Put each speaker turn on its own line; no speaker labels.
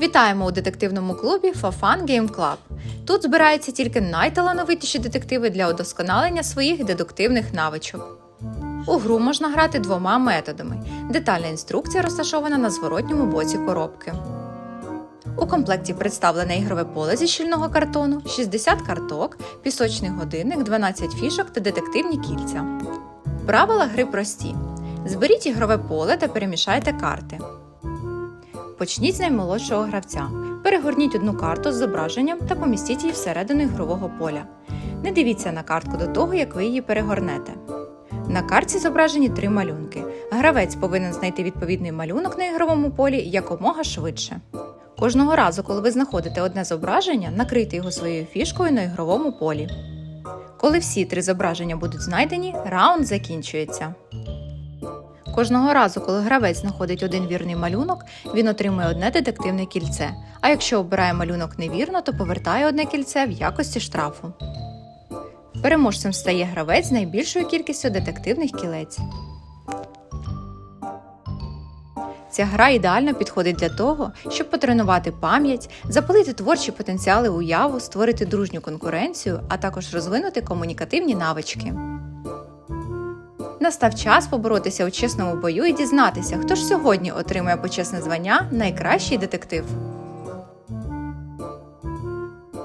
Вітаємо у детективному клубі For Fun Game Club. Тут збираються тільки найталановитіші детективи для удосконалення своїх дедуктивних навичок. У гру можна грати двома методами. Детальна інструкція розташована на зворотньому боці коробки. У комплекті представлене ігрове поле зі щільного картону, 60 карток, пісочний годинник, 12 фішок та детективні кільця. Правила гри прості: зберіть ігрове поле та перемішайте карти. Почніть з наймолодшого гравця. Перегорніть одну карту з зображенням та помістіть її всередину ігрового поля. Не дивіться на картку до того, як ви її перегорнете. На картці зображені три малюнки. Гравець повинен знайти відповідний малюнок на ігровому полі якомога швидше. Кожного разу, коли ви знаходите одне зображення, накрийте його своєю фішкою на ігровому полі. Коли всі три зображення будуть знайдені, раунд закінчується. Кожного разу, коли гравець знаходить один вірний малюнок, він отримує одне детективне кільце. А якщо обирає малюнок невірно, то повертає одне кільце в якості штрафу. Переможцем стає гравець з найбільшою кількістю детективних кілець. Ця гра ідеально підходить для того, щоб потренувати пам'ять, запалити творчі потенціали уяву, створити дружню конкуренцію, а також розвинути комунікативні навички. Настав час поборотися у чесному бою і дізнатися, хто ж сьогодні отримує почесне звання найкращий детектив.